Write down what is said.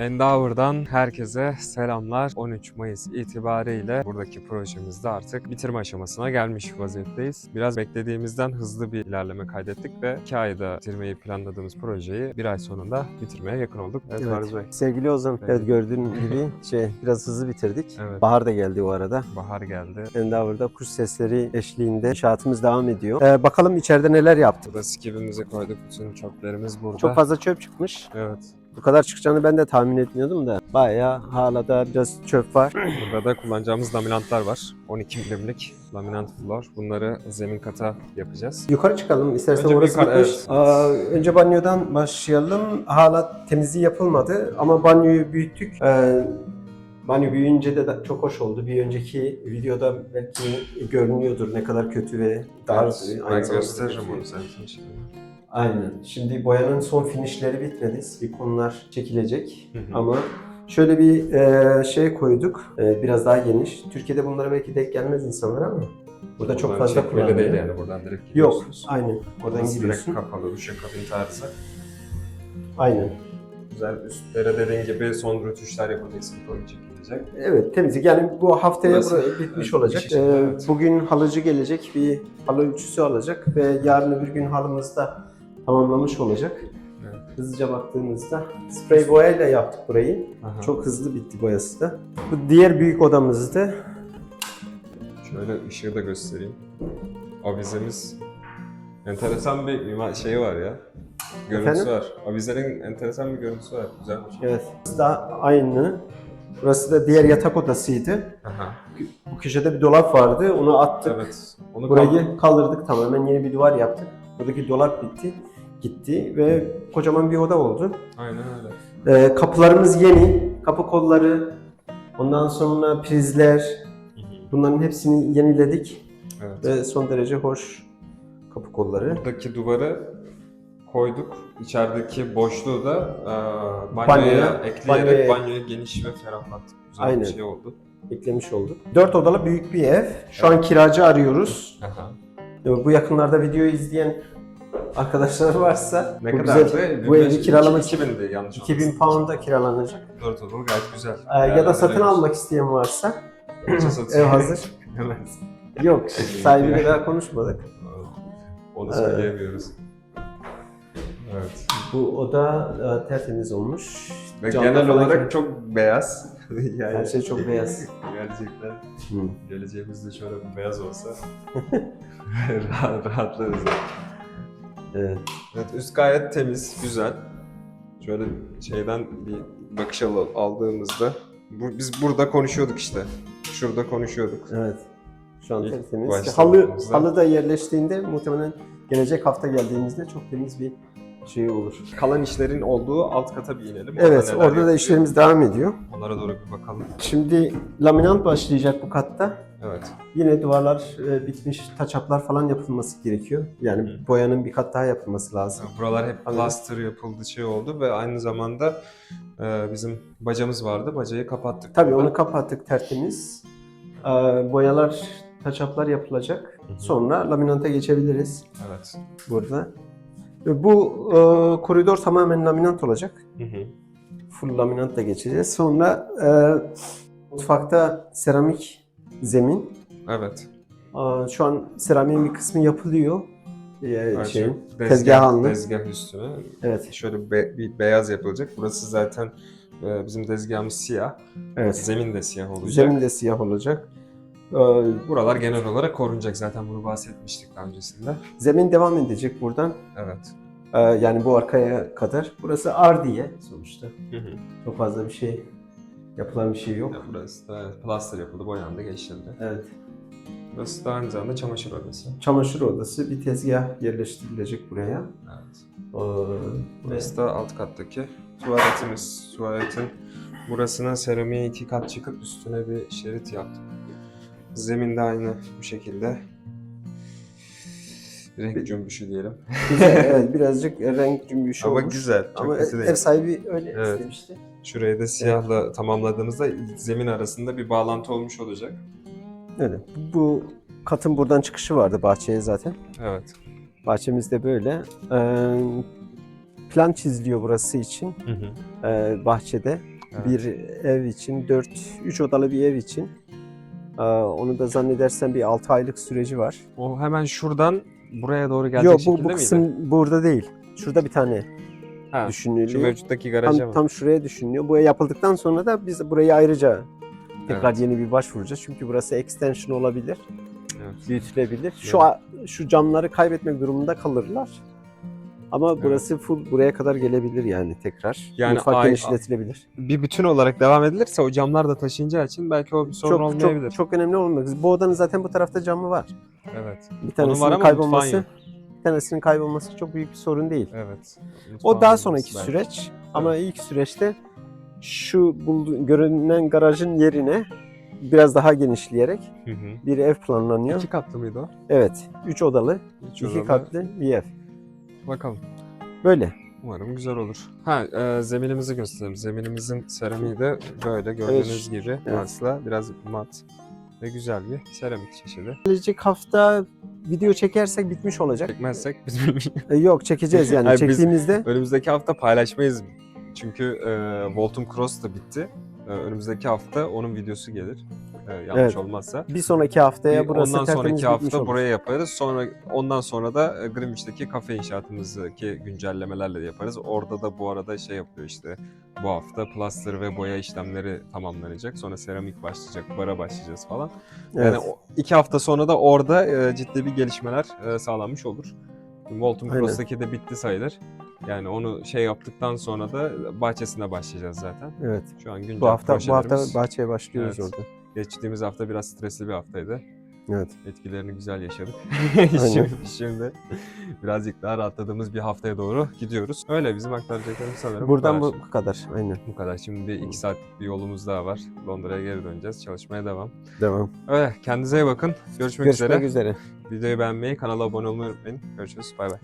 Endeavor'dan herkese selamlar. 13 Mayıs itibariyle buradaki projemizde artık bitirme aşamasına gelmiş vaziyetteyiz. Biraz beklediğimizden hızlı bir ilerleme kaydettik ve 2 ayda bitirmeyi planladığımız projeyi bir ay sonunda bitirmeye yakın olduk. Evet, Evet. Bey. Sevgili Ozan, Evet. evet gördüğün gibi şey biraz hızlı bitirdik. Evet. Bahar da geldi o arada. Bahar geldi. Endeavor'da kuş sesleri eşliğinde inşaatımız devam ediyor. Ee, bakalım içeride neler yaptık. Burada skibimizi koyduk. Bütün çöplerimiz burada. Çok fazla çöp çıkmış. Evet. Bu kadar çıkacağını ben de tahmin etmiyordum da. Bayağı hala da biraz çöp var. Burada da kullanacağımız laminantlar var. 12 milimlik laminant floor. Bunları zemin kata yapacağız. Yukarı çıkalım istersen Önce orası yukarı, bitmiş. evet. Aa, önce banyodan başlayalım. Hala temizliği yapılmadı ama banyoyu büyüttük. Ee, banyo büyüyünce de çok hoş oldu. Bir önceki videoda belki görünüyordur ne kadar kötü ve dar. Evet, aynı ben gösteririm onu zaten şimdi. Aynen. Şimdi boyanın son finişleri bitmedi. Silikonlar çekilecek Hı hı. ama şöyle bir e, şey koyduk. E, biraz daha geniş. Türkiye'de bunlara belki denk gelmez insanlar ama burada çok Buradan fazla kullanılıyor. değil yani buradan direkt Yok. Aynen. Oradan Burası direkt giriyorsun. kapalı duşakabin tarzı. Aynen. Güzel üstlere dediğin gibi son rötuşlar yapılacak, silikon çekilecek. Evet temizlik. Yani bu haftaya Burası- bitmiş evet, olacak. şey- Ee, evet. Bugün halıcı gelecek. Bir halı ölçüsü alacak ve yarın öbür gün halımız da tamamlamış olacak. Evet. Hızlıca baktığımızda sprey boyayla yaptık burayı. Aha. Çok hızlı bitti boyası da. Bu diğer büyük odamızda Şöyle ışığı da göstereyim. Avizemiz enteresan bir şeyi var ya. Görüntüsü Efendim? var. Avizenin enteresan bir görüntüsü var. Güzelmiş. evet burası da aynı. Burası da diğer yatak odasıydı. Aha. Bu köşede bir dolap vardı. Onu attık. Evet. Onu Burayı kaldırdık tamamen yeni bir duvar yaptık. Buradaki dolap bitti. Gitti ve kocaman bir oda oldu. Aynen öyle. Ee, kapılarımız yeni. Kapı kolları, ondan sonra prizler. Bunların hepsini yeniledik Evet. ve son derece hoş kapı kolları. Buradaki duvarı koyduk. İçerideki boşluğu da e, banyoya, Banyoya- ekleyerek banyoya- banyoya geniş ve ferahlattık. Güzel Aynen. bir şey oldu. Eklemiş olduk. Dört odalı büyük bir ev. Şu an kiracı arıyoruz. Aha. Bu yakınlarda videoyu izleyen arkadaşlar varsa Ne bu kadardı? güzel- bu evi kiralamak 2000'di yanlış 2000 pound'a kiralanacak. 4 odalı gayet güzel. Ee, ya da satın almak isteyen varsa ev hazır. Yok, sahibiyle daha konuşmadık. Onu Evet. söyleyemiyoruz. Evet. Bu oda e, tertemiz olmuş. Ve Camlar genel olarak çok beyaz. yani Her şey çok beyaz. gerçekten Hı. geleceğimizde şöyle bir beyaz olsa rahat, rahatlarız. Evet. Evet üst gayet temiz, güzel. Şöyle şeyden bir bakış al- aldığımızda bu, biz burada konuşuyorduk işte. Şurada konuşuyorduk. Evet. Şu an İlk tertemiz. Halı, halı da yerleştiğinde muhtemelen gelecek hafta geldiğimizde çok temiz bir şey olur. Kalan işlerin olduğu alt kata bir inelim. Orada Evet, orada da yapılıyor? işlerimiz devam ediyor. Onlara doğru bir bakalım. Şimdi laminant başlayacak bu katta. Evet. Yine duvarlar e, bitmiş, taçaplar falan yapılması gerekiyor. Yani Hı. boyanın bir kat daha yapılması lazım. Buralar hep plaster yapıldı şey oldu ve aynı zamanda e, bizim bacamız vardı. Bacayı kapattık. Tabii burada. onu kapattık tertemiz. Ee, boyalar, taçaplar yapılacak. Hı hı. Sonra laminanta geçebiliriz Evet. burada. Bu e, koridor tamamen laminant olacak. Hı hı. Full laminantla geçeceğiz. Sonra e, mutfakta seramik zemin. Evet. Aa, Şu an seramiğin bir kısmı yapılıyor. Her şey, tezgah alındı. Tezgah üstüne. Evet, Şöyle be- bir beyaz yapılacak. Burası zaten e, bizim tezgahımız siyah. evet. Zemin de siyah olacak. Zemin de siyah olacak. Ee, Buralar genel olarak korunacak. Zaten bunu bahsetmiştik daha öncesinde. Zemin devam edecek buradan. Evet. Ee, Yani bu arkaya kadar. Burası ardiye sonuçta. Hı hı. Çok fazla bir şey yapılan bir şey yok. Ya Burası da evet, plaster yapıldı, boyandı, geçildi. Evet. Burası da aynı zamanda çamaşır odası. Çamaşır odası bir tezgah yerleştirilecek buraya. Evet. Ee, Burası da alt kattaki tuvaletimiz. Tuvaletin burasına seramiğe iki kat çıkıp üstüne bir şerit yaptık. Zemin de aynı bu şekilde. Renk cümbüşü diyelim. güzel, evet, birazcık renk cümbüşü Ama olmuş. güzel, çok Ama kötü değil. ev sahibi öyle Evet. istemişti. Şurayı da siyahla tamamladığımızda zemin arasında bir bağlantı olmuş olacak. Öyle. Bu katın buradan çıkışı vardı bahçeye zaten. Evet. Bahçemiz de böyle. Ee, plan çiziliyor burası için Hı hı. ee, bahçede. Evet. Bir ev için 4 3 odalı bir ev için. Ee, Onu da zannedersem bir 6 aylık süreci var. O hemen şuradan buraya doğru gelecek Yok bu, şekilde bu miydi? kısım burada değil. Şurada bir tane ha, şu düşünülüyor. mevcuttaki garaja Tam, mı? tam şuraya düşünülüyor. Bu yapıldıktan sonra da biz burayı ayrıca tekrar Evet. yeni bir başvuracağız. Çünkü burası extension olabilir, Evet. büyütülebilir. Şu Evet. a- şu camları kaybetmek durumunda kalırlar. Ama burası full buraya kadar gelebilir yani tekrar. Yani Mutfak ay- genişletilebilir. Bir bütün olarak devam edilirse o camlar da taşıyacağı için belki o bir sorun Çok, olmayabilir. çok, çok önemli olmaz. Bu odanın zaten bu tarafta camı var. Evet. Bir tanesinin kaybolması, bir tanesinin kaybolması çok büyük bir sorun değil. Evet. O Mutfağın daha olması sonraki belki. süreç. Ama ilk süreçte şu buldu, görünen garajın yerine biraz daha genişleyerek Hı hı. bir ev planlanıyor. İki katlı mıydı o? Evet. Üç odalı, Üç iki odalı. katlı bir ev. Bakalım. Böyle. Umarım güzel olur. Ha, e, zeminimizi gösterelim. Zeminimizin seramiği de böyle gördüğünüz gibi Evet. aslında biraz mat ve güzel bir seramik çeşidi. Gelecek hafta video çekersek bitmiş olacak. Çekmezsek biz bilmiyoruz. E, yok çekeceğiz yani. Hayır, biz- Çektiğimizde Önümüzdeki hafta paylaşmayız. Çünkü e, Voltum Cross da bitti. E, önümüzdeki hafta onun videosu gelir. E, yanlış Evet. olmazsa. bir sonraki haftaya Bir burası ondan sonraki hafta olur. buraya yaparız. Sonra ondan sonra da e, Greenwich'teki kafe inşaatımızdaki güncellemelerle yaparız. Orada da bu arada şey yapıyor işte. Bu hafta plaster ve boya işlemleri tamamlanacak. Sonra seramik başlayacak, bara başlayacağız falan. Evet. Yani iki hafta sonra da orada e, ciddi bir gelişmeler e, sağlanmış olur. Aynen. Cross'taki de bitti sayılır. Yani onu şey yaptıktan sonra da bahçesine başlayacağız zaten. evet. Şu an güncel Bu hafta bu hafta bahçeye başlıyoruz Evet. orada. Geçtiğimiz hafta biraz stresli bir haftaydı. Evet. Etkilerini güzel yaşadık. Şimdi, şimdi birazcık daha rahatladığımız bir haftaya doğru gidiyoruz. Öyle bizim aktaracaklarımız sanırım Buradan bu kadar. bu, kadar. Aynen. Bu kadar. Şimdi iki saatlik bir yolumuz daha var. Londra'ya geri döneceğiz. Çalışmaya devam. Devam. Öyle. Kendinize iyi bakın. Görüşmek, Görüşmek üzere. üzere. Videoyu beğenmeyi, kanala abone olmayı unutmayın. Görüşürüz. Bay bay.